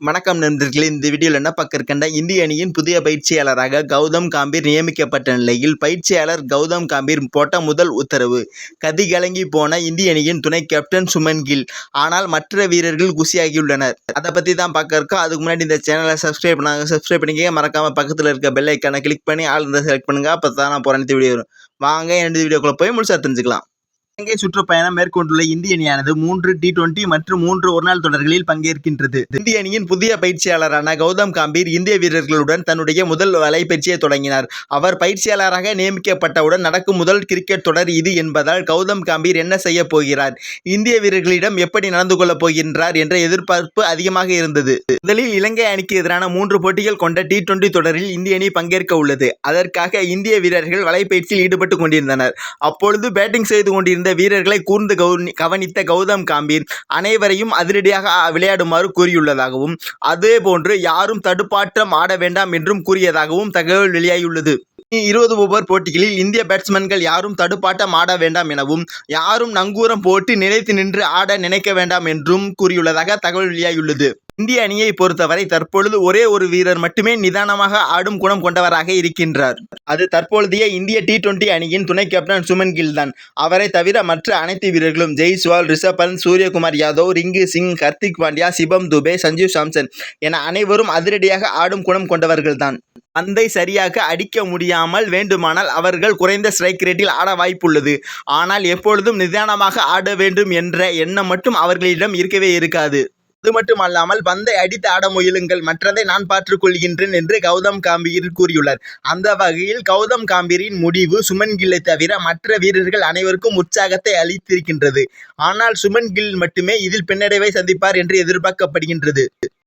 வணக்கம் நண்பர்களே இந்த வீடியோவில் என்ன பார்க்க இருக்கின்ற இந்திய அணியின் புதிய பயிற்சியாளராக கௌதம் காம்பீர் நியமிக்கப்பட்ட நிலையில் பயிற்சியாளர் கௌதம் காம்பீர் போட்ட முதல் உத்தரவு கதி கலங்கி போன இந்திய அணியின் துணை கேப்டன் சுமன் கில். ஆனால் மற்ற வீரர்கள் குசியாகியுள்ளனர். அதை பற்றி தான் பார்க்க இருக்கோம். அதுக்கு முன்னாடி இந்த சேனலை சப்ஸ்கிரைப் பண்ணாங்க சப்ஸ்கிரைப் பண்ணிக்க மறக்காமல் பக்கத்தில் இருக்க பெல் ஐக்கானை கிளிக் பண்ணி ஆளுநர் செலக்ட் பண்ணுங்க. அப்போ தான் நான் போகிற வீடியோ வரும். வாங்க எனது வீடியோக்குள்ளே போய் முழுசாக தெரிஞ்சுக்கலாம். இலங்கை சுற்றுப்பயணம் மேற்கொண்டுள்ள இந்திய அணியானது மூன்று டி டுவெண்டி மற்றும் மூன்று ஒருநாள் தொடர்களில் பங்கேற்கின்றது. இந்திய அணியின் புதிய பயிற்சியாளரான கௌதம் காம்பீர் இந்திய வீரர்களுடன் தன்னுடைய முதல் வலைப்பயிற்சியை தொடங்கினார். அவர் பயிற்சியாளராக நியமிக்கப்பட்டவுடன் நடக்கும் முதல் கிரிக்கெட் தொடர் இது என்பதால் கௌதம் காம்பீர் என்ன செய்ய போகிறார்? இந்திய வீரர்களிடம் எப்படி நடந்து கொள்ளப் போகின்றார் என்ற எதிர்பார்ப்பு அதிகமாக இருந்தது. முதலில் இலங்கை அணிக்கு எதிரான மூன்று போட்டிகள் கொண்ட டி டுவெண்டி தொடரில் இந்திய அணி பங்கேற்க உள்ளது. அதற்காக இந்திய வீரர்கள் வலைப்பயிற்சியில் ஈடுபட்டு கொண்டிருந்தனர். அப்பொழுது பேட்டிங் செய்து கொண்டிருந்த வீரர்களை கூர்ந்து கவனித்த கௌதம் காம்பீர் அனைவரையும் அதிரடியாக விளையாடுமாறு கூறியுள்ளதாகவும் அதேபோன்று யாரும் தடுப்பாட்டம் ஆட வேண்டாம் என்றும் கூறியதாகவும் தகவல் வெளியாகியுள்ளது. இருபது ஓவர் போட்டிகளில் இந்திய பேட்ஸ்மேன்கள் யாரும் தடுப்பாட்டம் ஆட வேண்டாம் எனவும் யாரும் நங்கூரம் போட்டு நிலைத்து நின்று ஆட நினைக்க வேண்டாம் என்றும் கூறியுள்ளதாக தகவல் வெளியாகியுள்ளது. இந்திய அணியை பொறுத்தவரை தற்பொழுது ஒரே ஒரு வீரர் மட்டுமே நிதானமாக ஆடும் குணம் கொண்டவராக இருக்கின்றார். அது தற்பொழுதைய இந்திய டி டுவெண்டி அணியின் துணை கேப்டன் சுமன் கில் தான். அவரை தவிர மற்ற அனைத்து வீரர்களும் ஜெய்ஸ்வால் ரிஷப் பந்த் சூரியகுமார் யாதவ் ரிங்கு சிங் கார்த்திக் பாண்டியா சிவம் துபே சஞ்சீவ் சாம்சன் என அனைவரும் அதிரடியாக ஆடும் குணம் கொண்டவர்கள் தான். பந்தை சரியாக அடிக்க முடியாமல் வேண்டுமானால் அவர்கள் குறைந்த ஸ்ட்ரைக் ரேட்டில் ஆட வாய்ப்புள்ளது. ஆனால் எப்பொழுதும் நிதானமாக ஆட வேண்டும் என்ற எண்ணம் மட்டும் அவர்களிடம் இருக்கவே இருக்காது. அது மட்டும் அல்லாமல் பந்தை அடித்து ஆட முயலுங்கள். மற்றதை நான் பார்த்துக் கொள்கின்றேன் என்று கௌதம் காம்பீர் கூறியுள்ளார். அந்த வகையில் கௌதம் காம்பீரின் முடிவு சுமன் கில்லை தவிர மற்ற வீரர்கள் அனைவருக்கும் உற்சாகத்தை அளித்திருக்கின்றது. ஆனால் சுமன் கில் மட்டுமே இதில் பின்னடைவை சந்திப்பார் என்று எதிர்பார்க்கப்படுகின்றது.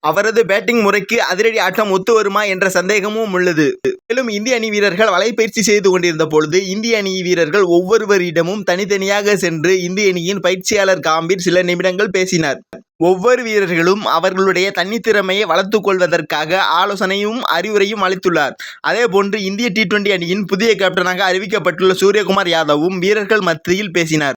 அவரது பேட்டிங் முறைக்கு அதிரடி ஆட்டம் ஒத்து வருமா என்ற சந்தேகமும் உள்ளது. மேலும் இந்திய அணி வீரர்கள் வலைப்பயிற்சி செய்து கொண்டிருந்த பொழுது இந்திய அணி வீரர்கள் ஒவ்வொருவரிடமும் தனித்தனியாக சென்று இந்திய அணியின் பயிற்சியாளர் காம்பீர் சில நிமிடங்கள் பேசினார். ஒவ்வொரு வீரர்களும் அவர்களுடைய தனித்திறமையை வளர்த்துக் கொள்வதற்காக ஆலோசனையும் அறிவுரையும் அளித்துள்ளார். அதேபோன்று இந்திய டி டுவெண்டி அணியின் புதிய கேப்டனாக அறிவிக்கப்பட்டுள்ள சூரியகுமார் யாதவும் வீரர்கள் மத்தியில் பேசினார்.